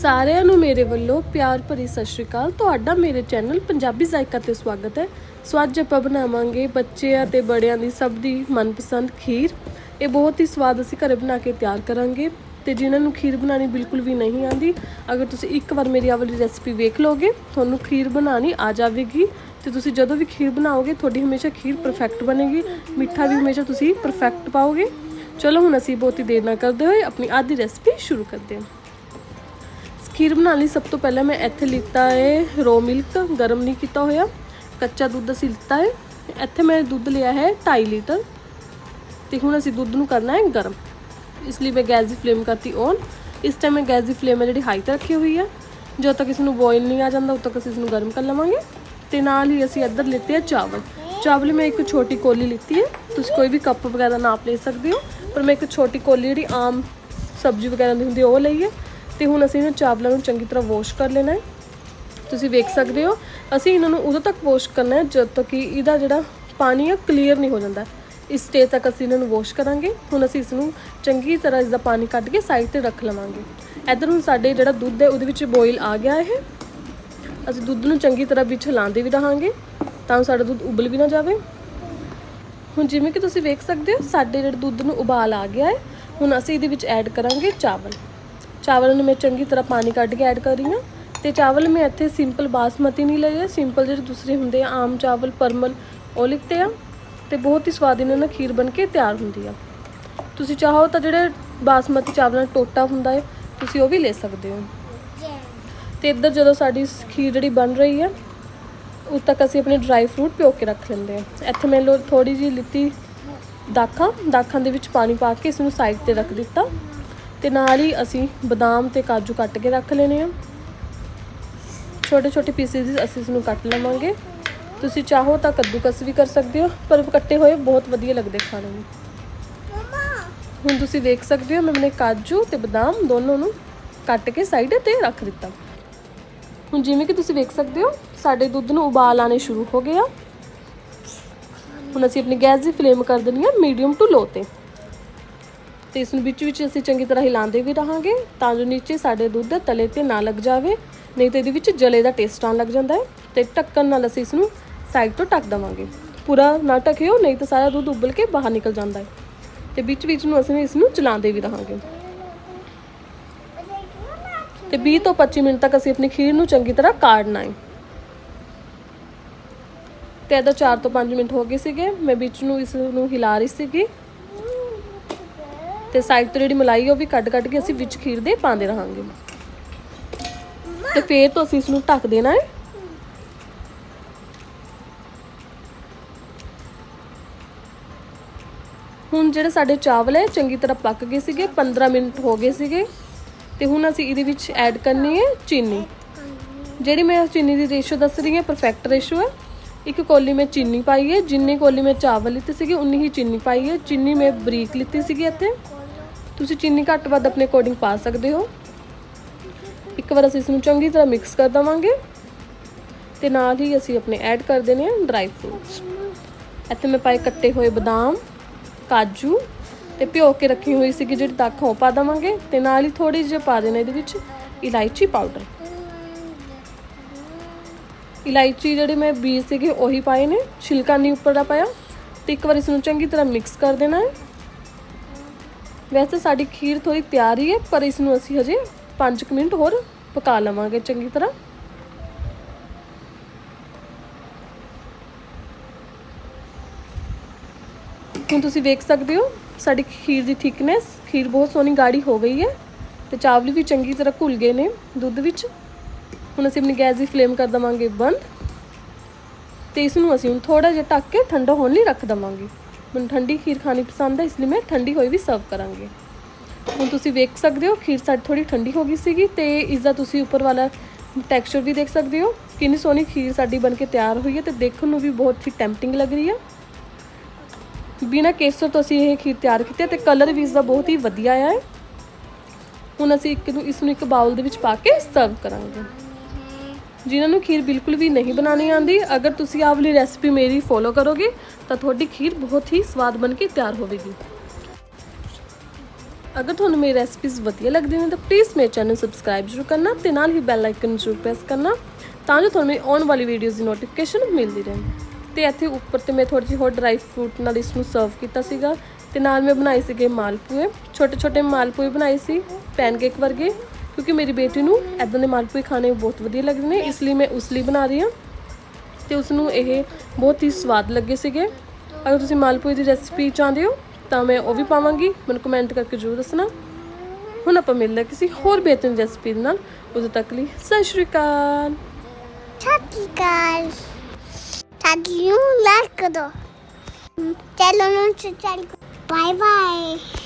ਸਾਰਿਆਂ ਨੂੰ ਮੇਰੇ ਵੱਲੋਂ ਪਿਆਰ ਭਰੀ ਸਤਿ ਸ਼੍ਰੀ ਅਕਾਲ। ਤੁਹਾਡਾ ਮੇਰੇ ਚੈਨਲ ਪੰਜਾਬੀ ਜ਼ਾਇਕਾ ਤੇ ਸਵਾਗਤ ਹੈ। ਸੋ ਅੱਜ ਆਪਾਂ ਬਣਾਵਾਂਗੇ ਬੱਚਿਆਂ ਤੇ ਬੜਿਆਂ ਦੀ ਸਭ ਦੀ ਮਨਪਸੰਦ ਖੀਰ। ਇਹ ਬਹੁਤ ਹੀ ਸਵਾਦ ਅਸੀਂ ਘਰੇ ਬਣਾ ਕੇ ਤਿਆਰ ਕਰਾਂਗੇ ਤੇ ਜਿਨ੍ਹਾਂ ਨੂੰ ਖੀਰ ਬਣਾਉਣੀ ਬਿਲਕੁਲ ਵੀ ਨਹੀਂ ਆਂਦੀ ਅਗਰ ਤੁਸੀਂ ਇੱਕ ਵਾਰ ਮੇਰੀ ਆਹ ਵਾਲੀ ਰੈਸਪੀ ਵੇਖ ਲਓਗੇ, ਤੁਹਾਨੂੰ ਖੀਰ ਬਣਾਉਣੀ ਆ ਜਾਵੇਗੀ ਤੇ ਤੁਸੀਂ ਜਦੋਂ ਵੀ ਖੀਰ ਬਣਾਓਗੇ, ਤੁਹਾਡੀ ਹਮੇਸ਼ਾ ਖੀਰ ਪਰਫੈਕਟ ਬਣੇਗੀ, ਮਿੱਠਾ ਵੀ ਹਮੇਸ਼ਾ ਤੁਸੀਂ ਪਰਫੈਕਟ ਪਾਓਗੇ। ਚਲੋ ਹੁਣ ਅਸੀਂ ਬਹੁਤੀ ਦੇਰ ਨਾ ਕਰਦੇ ਹੋਏ ਆਪਣੀ ਅੱਜ ਦੀ ਰੈਸਪੀ ਸ਼ੁਰੂ ਕਰਦੇ ਹਾਂ। ਖੀਰ ਬਣਾਉਣ ਲਈ ਸਭ ਤੋਂ ਪਹਿਲਾਂ ਮੈਂ ਇੱਥੇ ਲਿੱਤਾ ਹੈ ਰੋ ਮਿਲਕ ਗਰਮ ਨਹੀਂ ਕੀਤਾ ਹੋਇਆ, ਕੱਚਾ ਦੁੱਧ ਅਸੀਂ ਲਿੱਤਾ ਹੈ। ਇੱਥੇ ਮੈਂ ਦੁੱਧ ਲਿਆ ਹੈ 2.5 ਲੀਟਰ, ਤੇ ਹੁਣ ਅਸੀਂ ਦੁੱਧ ਨੂੰ ਕਰਨਾ ਹੈ ਗਰਮ। ਇਸ ਲਈ ਮੈਂ ਗੈਸ ਦੀ ਫਲੇਮ ਕਰਤੀ ਔਨ ਇਸ ਟਾਈਮ ਮੈਂ ਗੈਸ ਦੀ ਫਲੇਮ ਹੈ ਜਿਹੜੀ ਹਾਈ ਤੇ ਰੱਖੀ ਹੋਈ ਹੈ। ਜਦੋਂ ਤੱਕ ਇਸ ਨੂੰ ਬੋਇਲ ਨਹੀਂ ਆ ਜਾਂਦਾ, ਉਦੋਂ ਤੱਕ ਅਸੀਂ ਇਸ ਨੂੰ ਗਰਮ ਕਰ ਲਵਾਂਗੇ। ਤੇ ਨਾਲ ਹੀ ਅਸੀਂ ਇੱਧਰ ਲਿੱਤੇ ਆ ਚਾਵਲ। ਚਾਵਲ ਮੈਂ ਇੱਕ ਛੋਟੀ ਕੋਲੀ ਲਿੱਤੀ ਹੈ। ਤੁਸੀਂ ਕੋਈ ਵੀ ਕੱਪ ਵਗੈਰਾ ਨਾਪ ਲੈ ਸਕਦੇ ਹੋ, ਪਰ ਮੈਂ ਇੱਕ ਛੋਟੀ ਕੋਲੀ ਜਿਹੜੀ ਆਮ ਸਬਜ਼ੀ ਵਗੈਰਾ ਦੀ ਹੁੰਦੀ ਉਹ ਲਈ ਹੈ। ਤੇ ਹੁਣ ਅਸੀਂ ਇਹਨਾਂ ਚਾਵਲਾਂ ਨੂੰ ਚੰਗੀ ਤਰ੍ਹਾਂ ਵਾਸ਼ ਕਰ ਲੈਣਾ ਹੈ। ਤੁਸੀਂ ਵੇਖ ਸਕਦੇ ਹੋ, ਅਸੀਂ ਇਹਨਾਂ ਨੂੰ ਉਦੋਂ ਤੱਕ ਵਾਸ਼ ਕਰਨਾ ਹੈ ਜਦ ਤੱਕ ਕਿ ਇਹਦਾ ਜਿਹੜਾ ਪਾਣੀ ਹੈ ਕਲੀਅਰ ਨਹੀਂ ਹੋ ਜਾਂਦਾ। ਇਸ ਸਟੇਜ ਤੱਕ ਅਸੀਂ ਇਹਨਾਂ ਨੂੰ ਵਾਸ਼ ਕਰਾਂਗੇ, ਹੁਣ ਅਸੀਂ ਇਸ ਨੂੰ ਚੰਗੀ ਤਰ੍ਹਾਂ ਇਸ ਦਾ ਪਾਣੀ ਕੱਢ ਕੇ ਸਾਈਡ ਤੇ ਰੱਖ ਲਵਾਂਗੇ। ਇੱਧਰ ਹੁਣ ਸਾਡੇ ਜਿਹੜਾ ਦੁੱਧ ਹੈ, ਉਹਦੇ ਵਿੱਚ ਬੋਇਲ ਆ ਗਿਆ ਹੈ ਅਸੀਂ ਦੁੱਧ ਨੂੰ ਚੰਗੀ ਤਰ੍ਹਾਂ ਵਿੱਚ ਹਿਲਾਉਂਦੇ ਵੀ ਰਹਾਂਗੇ, ਤਾਂ ਸਾਡਾ ਦੁੱਧ ਉਬਲ ਵੀ ਨਾ ਜਾਵੇ। ਹੁਣ ਜਿਵੇਂ ਕਿ ਤੁਸੀਂ ਵੇਖ ਸਕਦੇ ਹੋ, ਸਾਡੇ ਜਿਹੜੇ ਦੁੱਧ ਨੂੰ ਉਬਾਲ ਆ ਗਿਆ ਹੈ, ਹੁਣ ਅਸੀਂ ਇਹਦੇ ਵਿੱਚ ਐਡ ਕਰਾਂਗੇ ਚਾਵਲ। ਚਾਵਲ ਨੂੰ ਮੈਂ ਚੰਗੀ ਤਰ੍ਹਾਂ ਪਾਣੀ ਕੱਢ ਕੇ ਐਡ ਕਰ ਰਹੀ ਹਾਂ ਤੇ ਚਾਵਲ ਮੈਂ ਇੱਥੇ ਸਿੰਪਲ ਬਾਸਮਤੀ ਨਹੀਂ ਲਏ ਸਿੰਪਲ ਜਿਹੜੇ ਦੂਸਰੇ ਹੁੰਦੇ ਆ, ਆਮ ਚਾਵਲ, ਪਰਮਲ, ਉਹ ਲਿੱਤੇ ਆ ਤੇ ਬਹੁਤ ਹੀ ਸਵਾਦ ਇਹਨਾਂ ਨਾਲ ਖੀਰ ਬਣ ਕੇ ਤਿਆਰ ਹੁੰਦੀ ਆ। ਤੁਸੀਂ ਚਾਹੋ ਤਾਂ ਜਿਹੜੇ ਬਾਸਮਤੀ ਚਾਵਲਾਂ ਦਾ ਟੋਟਾ ਹੁੰਦਾ ਹੈ, ਤੁਸੀਂ ਉਹ ਵੀ ਲੈ ਸਕਦੇ ਹੋ। ਤੇ ਇੱਧਰ ਜਦੋਂ ਸਾਡੀ ਖੀਰ ਜਿਹੜੀ ਬਣ ਰਹੀ ਹੈ ਉਦ ਤੱਕ ਅਸੀਂ ਆਪਣੇ ਡਰਾਈ ਫਰੂਟ ਪਿਓ ਕੇ ਰੱਖ ਲੈਂਦੇ ਹਾਂ ਇੱਥੇ ਮੈਂ ਲੋ ਥੋੜੀ ਜਿਹੀ ਲਿੱਤੀ ਦਾਖਾਂ ਦਾਖਾਂ ਦੇ ਵਿੱਚ ਪਾਣੀ ਪਾ ਕੇ ਇਸ ਨੂੰ ਸਾਈਡ ਤੇ ਰੱਖ ਦਿੱਤਾ। ਤੇ ਨਾਲ ਹੀ ਅਸੀਂ ਬਦਾਮ ਤੇ ਕਾਜੂ ਕੱਟ ਕੇ ਰੱਖ ਲੈਣੇ ਆ। ਛੋਟੇ ਛੋਟੇ ਪੀਸਿਸ ਅਸੀਂ ਇਸ ਨੂੰ ਕੱਟ ਲਵਾਂਗੇ। ਤੁਸੀਂ ਚਾਹੋ ਤਾਂ ਕੱਦੂਕਸ ਵੀ ਕਰ ਸਕਦੇ ਹੋ, ਪਰ ਕੱਟੇ ਹੋਏ ਬਹੁਤ ਵਧੀਆ ਲੱਗਦੇ ਖਾਣ ਨੂੰ। ਹੁਣ ਤੁਸੀਂ ਵੇਖ ਸਕਦੇ ਹੋ ਮੈਂ ਆਪਣੇ ਕਾਜੂ ਤੇ ਬਦਾਮ ਦੋਨੋਂ ਨੂੰ ਕੱਟ ਕੇ ਸਾਈਡ ਤੇ ਰੱਖ ਦਿੱਤਾ। ਹੁਣ ਜਿਵੇਂ ਕਿ ਤੁਸੀਂ ਵੇਖ ਸਕਦੇ ਹੋ, ਸਾਡੇ ਦੁੱਧ ਨੂੰ ਉਬਾਲ ਆਣੇ ਸ਼ੁਰੂ ਹੋ ਗਏ ਆ। ਹੁਣ ਅਸੀਂ ਆਪਣੀ ਗੈਸ ਦੀ ਫਲੇਮ ਕਰ ਦੇਣੀ ਆ ਮੀਡੀਅਮ ਟੂ ਲੋ ਤੇ। ਤੇ ਇਸ ਨੂੰ ਵਿੱਚ ਵਿੱਚ ਅਸੀਂ ਚੰਗੀ ਤਰ੍ਹਾਂ ਹਿਲਾਉਂਦੇ ਵੀ ਰਹਾਂਗੇ ਤਾਂ ਜੋ ਨੀਚੇ ਸਾਡੇ ਦੁੱਧ ਤਲੇ ਤੇ ਨਾ ਲੱਗ ਜਾਵੇ, ਨਹੀਂ ਤੇ ਇਹਦੇ ਵਿੱਚ ਜਲੇ ਦਾ ਟੇਸਟ ਆਉਣ ਲੱਗ ਜਾਂਦਾ ਹੈ ਤੇ ਢੱਕਣ ਨਾਲ ਅਸੀਂ ਇਸ ਨੂੰ ਸਾਈਡ ਤੋਂ ਢੱਕ ਦਵਾਂਗੇ। ਪੂਰਾ ਨਾ ਢੱਕਿਓ, ਨਹੀਂ ਤਾਂ ਸਾਰਾ ਦੁੱਧ ਉਬਲ ਕੇ ਬਾਹਰ ਨਿਕਲ ਜਾਂਦਾ ਹੈ ਤੇ ਵਿੱਚ ਵਿੱਚ ਨੂੰ ਅਸੀਂ ਇਸ ਨੂੰ ਚਲਾਉਂਦੇ ਵੀ ਰਹਾਂਗੇ। ਤੇ 20 ਤੋਂ 25 ਮਿੰਟ ਤੱਕ ਅਸੀਂ ਆਪਣੀ ਖੀਰ ਨੂੰ ਚੰਗੀ ਤਰ੍ਹਾਂ ਕਾੜਨਾ ਹੈ। ਤੇ ਇਹਦਾ 4 ਤੋਂ 5 ਮਿੰਟ ਹੋ ਗਏ ਸੀਗੇ, ਮੈਂ ਵਿੱਚ ਨੂੰ ਇਸ ਨੂੰ ਹਿਲਾ ਰਹੀ ਸੀਗੀ। ਤੇ ਸਾਈਡ ਤੋਂ ਜਿਹੜੀ ਮਲਾਈ ਉਹ ਵੀ ਕੱਢ ਕੱਢ ਕੇ ਅਸੀਂ ਵਿੱਚ ਖੀਰ ਦੇ ਪਾਉਂਦੇ ਰਹਾਂਗੇ। ਤੇ ਫੇਰ ਤੋਂ ਅਸੀਂ ਇਸ ਨੂੰ ਢੱਕ ਦੇਣਾ ਹੈ। ਹੁਣ ਜਿਹੜੇ ਸਾਡੇ ਚਾਵਲ ਹੈ, ਚੰਗੀ ਤਰ੍ਹਾਂ ਪੱਕ ਗਏ ਸੀਗੇ 15 ਮਿੰਟ ਹੋ ਗਏ ਸੀਗੇ। ਤੇ ਹੁਣ ਅਸੀਂ ਇਹਦੇ ਵਿੱਚ ਐਡ ਕਰਨੀ ਹੈ ਚੀਨੀ। ਜਿਹੜੀ ਮੈਂ ਚੀਨੀ ਦੀ ਰੇਸ਼ੋ ਦੱਸ ਰਹੀ ਹਾਂ ਪਰਫੈਕਟ ਰੇਸ਼ੋ ਹੈ। ਇੱਕ ਕੋਲੀ ਮੈਂ ਚੀਨੀ ਪਾਈ ਹੈ, ਜਿੰਨੀ ਕੋਲੀ ਮੈਂ ਚਾਵਲ ਲਿੱਤੇ ਸੀਗੇ, ਉਨੀ ਹੀ ਚੀਨੀ ਪਾਈ ਹੈ। ਚੀਨੀ ਮੈਂ ਬਰੀਕ ਲਿੱਤੀ ਸੀਗੀ ਇੱਥੇ। ਤੁਸੀਂ ਚੀਨੀ ਘੱਟ ਵੱਧ ਆਪਣੇ ਅਕੋਰਡਿੰਗ ਪਾ ਸਕਦੇ ਹੋ। ਇੱਕ ਵਾਰ ਅਸੀਂ ਇਸ ਨੂੰ ਚੰਗੀ ਤਰ੍ਹਾਂ ਮਿਕਸ ਕਰ ਦਵਾਂਗੇ। ਤੇ ਨਾਲ ਹੀ ਅਸੀਂ ਆਪਣੇ ਐਡ ਕਰ ਦੇਣੇ ਆ ਡਰਾਈ ਫਰੂਟਸ ਇੱਥੇ ਮੈਂ ਪਾਏ ਕੱਟੇ ਹੋਏ ਬਦਾਮ, ਕਾਜੂ ਤੇ ਭਿਓ ਕੇ ਰੱਖੀ ਹੋਈ ਸੀਗੀ ਜਿਹੜੀ ਦਾਖਾਂ ਉਹ ਪਾ ਦਵਾਂਗੇ। ਤੇ ਨਾਲ ਹੀ ਥੋੜੀ ਜਿਹੀ ਪਾ ਦੇਣਾ ਇਹਦੇ ਵਿੱਚ ਇਲਾਇਚੀ ਪਾਊਡਰ ਇਲਾਇਚੀ ਜਿਹੜੇ ਮੈਂ ਬੀਜ ਸੀਗੇ ਉਹੀ ਪਾਏ ਨੇ, ਛਿਲਕਾ ਨਹੀਂ ਉੱਪਰ ਦਾ ਪਾਇਆ। ਤੇ ਇੱਕ ਵਾਰ ਇਸ ਨੂੰ ਚੰਗੀ ਤਰ੍ਹਾਂ ਮਿਕਸ ਕਰ ਦੇਣਾ ਹੈ। ਵੈਸੇ ਸਾਡੀ ਖੀਰ ਥੋੜੀ ਤਿਆਰ ਹੀ ਹੈ, ਪਰ ਇਸ ਨੂੰ ਅਸੀਂ ਹਜੇ 5 ਮਿੰਟ ਹੋਰ ਪਕਾ ਲਵਾਂਗੇ ਚੰਗੀ ਤਰ੍ਹਾਂ। ਹੁਣ ਤੁਸੀਂ ਵੇਖ ਸਕਦੇ ਹੋ, ਸਾਡੀ ਖੀਰ ਦੀ ਥਿਕਨੈਸ, ਖੀਰ ਬਹੁਤ ਸੋਹਣੀ ਗਾੜੀ ਹੋ ਗਈ ਹੈ ਤੇ ਚਾਵਲ ਵੀ ਚੰਗੀ ਤਰ੍ਹਾਂ ਘੁਲ ਗਏ ਨੇ ਦੁੱਧ ਵਿੱਚ। ਹੁਣ ਅਸੀਂ ਆਪਣੀ ਗੈਸ ਦੀ ਫਲੇਮ ਕਰ ਦਵਾਂਗੇ ਬੰਦ ਤੇ ਇਸ ਨੂੰ ਅਸੀਂ ਹੁਣ ਥੋੜਾ ਜਿਹਾ ਢੱਕ ਕੇ ਠੰਡਾ ਹੋਣ ਲਈ ਰੱਖ ਦਵਾਂਗੇ। ਮੈਨੂੰ ਠੰਡੀ ਖੀਰ ਖਾਣੀ ਪਸੰਦ ਹੈ ਇਸ ਲਈ ਮੈਂ ਠੰਡੀ ਹੋਈ ਵੀ ਸਰਵ ਕਰਾਂਗੀ। ਹੁਣ ਤੁਸੀਂ ਵੇਖ ਸਕਦੇ ਹੋ, ਖੀਰ ਸਾਡੀ ਥੋੜੀ ਠੰਡੀ ਹੋ ਗਈ ਸੀਗੀ ਤੇ ਇਸ ਦਾ ਤੁਸੀਂ ਉੱਪਰ ਵਾਲਾ ਟੈਕਸਚਰ ਵੀ ਦੇਖ ਸਕਦੇ ਹੋ। ਕਿੰਨੀ ਸੋਹਣੀ ਖੀਰ ਸਾਡੀ ਬਣ ਕੇ ਤਿਆਰ ਹੋਈ ਹੈ ਤੇ ਦੇਖਣ ਨੂੰ ਵੀ ਬਹੁਤ ਹੀ ਟੈਂਪਟਿੰਗ ਲੱਗ ਰਹੀ ਹੈ ਬਿਨਾ ਕੇਸਰ ਤੋਂ ਅਸੀਂ ਇਹ ਖੀਰ ਤਿਆਰ ਕੀਤੀ ਹੈ ਤੇ ਕਲਰ ਵੀ ਇਸ ਦਾ ਬਹੁਤ ਹੀ ਵਧੀਆ ਆਇਆ ਹੈ। ਹੁਣ ਅਸੀਂ ਇੱਕ ਨੂੰ, ਇਸ ਨੂੰ ਇੱਕ ਬਾਉਲ ਦੇ ਵਿੱਚ ਪਾ ਕੇ ਸਰਵ ਕਰਾਂਗੇ। ਜਿਨ੍ਹਾਂ ਨੂੰ ਖੀਰ ਬਿਲਕੁਲ ਵੀ ਨਹੀਂ ਬਣਾਉਣੀ ਆਉਂਦੀ, ਅਗਰ ਤੁਸੀਂ ਆਹ ਵਾਲੀ ਰੈਸਪੀ ਮੇਰੀ ਫੋਲੋ ਕਰੋਗੇ, ਤਾਂ ਤੁਹਾਡੀ ਖੀਰ ਬਹੁਤ ਹੀ ਸਵਾਦ ਬਣ ਕੇ ਤਿਆਰ ਹੋਵੇਗੀ। ਅਗਰ ਤੁਹਾਨੂੰ ਮੇਰੀ ਰੈਸਪੀਜ਼ ਵਧੀਆ ਲੱਗਦੀਆਂ ਨੇ, ਤਾਂ ਪਲੀਜ਼ ਮੇਰੇ ਚੈਨਲ ਸਬਸਕ੍ਰਾਈਬ ਜ਼ਰੂਰ ਕਰਨਾ ਤੇ ਨਾਲ ਹੀ ਬੈਲ ਆਈਕਨ ਜ਼ਰੂਰ ਪ੍ਰੈਸ ਕਰਨਾ, ਤਾਂ ਜੋ ਤੁਹਾਨੂੰ ਮੇਰੀ ਆਉਣ ਵਾਲੀ ਵੀਡੀਓਜ਼ ਦੀ ਨੋਟੀਫਿਕੇਸ਼ਨ ਮਿਲਦੀ ਰਹੇ। ਤੇ ਇੱਥੇ ਉੱਪਰ ਤੇ ਮੈਂ ਥੋੜੀ ਜਿਹੀ ਹੋਰ ਡਰਾਈ ਫਰੂਟ ਨਾਲ ਇਸ ਨੂੰ ਸਰਵ ਕੀਤਾ ਸੀਗਾ, ਤੇ ਨਾਲ ਮੈਂ ਬਣਾਏ ਸੀਗੇ ਮਾਲਪੂਏ ਛੋਟੇ ਛੋਟੇ ਮਾਲਪੂਏ ਬਣਾਏ ਸੀ ਪੈਨਕੇਕ ਵਰਗੇ। ਕਿਉਂਕਿ ਮੇਰੀ ਬੇਟੀ ਨੂੰ ਐਦਾਂ ਦੇ ਮਾਲਪੂਏ ਖਾਣੇ ਬਹੁਤ ਵਧੀਆ ਲੱਗਦੇ ਨੇ ਇਸ ਲਈ ਮੈਂ ਉਸ ਲਈ ਬਣਾ ਰਹੀ ਹਾਂ ਤੇ ਉਸ ਨੂੰ ਇਹ ਬਹੁਤ ਹੀ ਸਵਾਦ ਲੱਗੇ ਸੀਗੇ ਅਗਰ ਤੁਸੀਂ ਮਾਲਪੂਏ ਦੀ ਰੈਸਪੀ ਚਾਹੁੰਦੇ ਹੋ ਤਾਂ ਮੈਂ ਉਹ ਵੀ ਪਾਵਾਂਗੀ ਮੈਨੂੰ ਕਮੈਂਟ ਕਰਕੇ ਜ਼ਰੂਰ ਦੱਸਣਾ ਹੁਣ ਆਪਾਂ ਮਿਲਦੇ ਕਿਸੇ ਹੋਰ ਬਿਹਤਰੀਨ ਰੈਸਪੀ ਦੇ ਨਾਲ ਉਦੋਂ ਤੱਕ ਲਈ ਸਤਿ ਸ਼੍ਰੀ ਅਕਾਲ Tatical. Tati, you like it. Tell them to tell. Bye bye.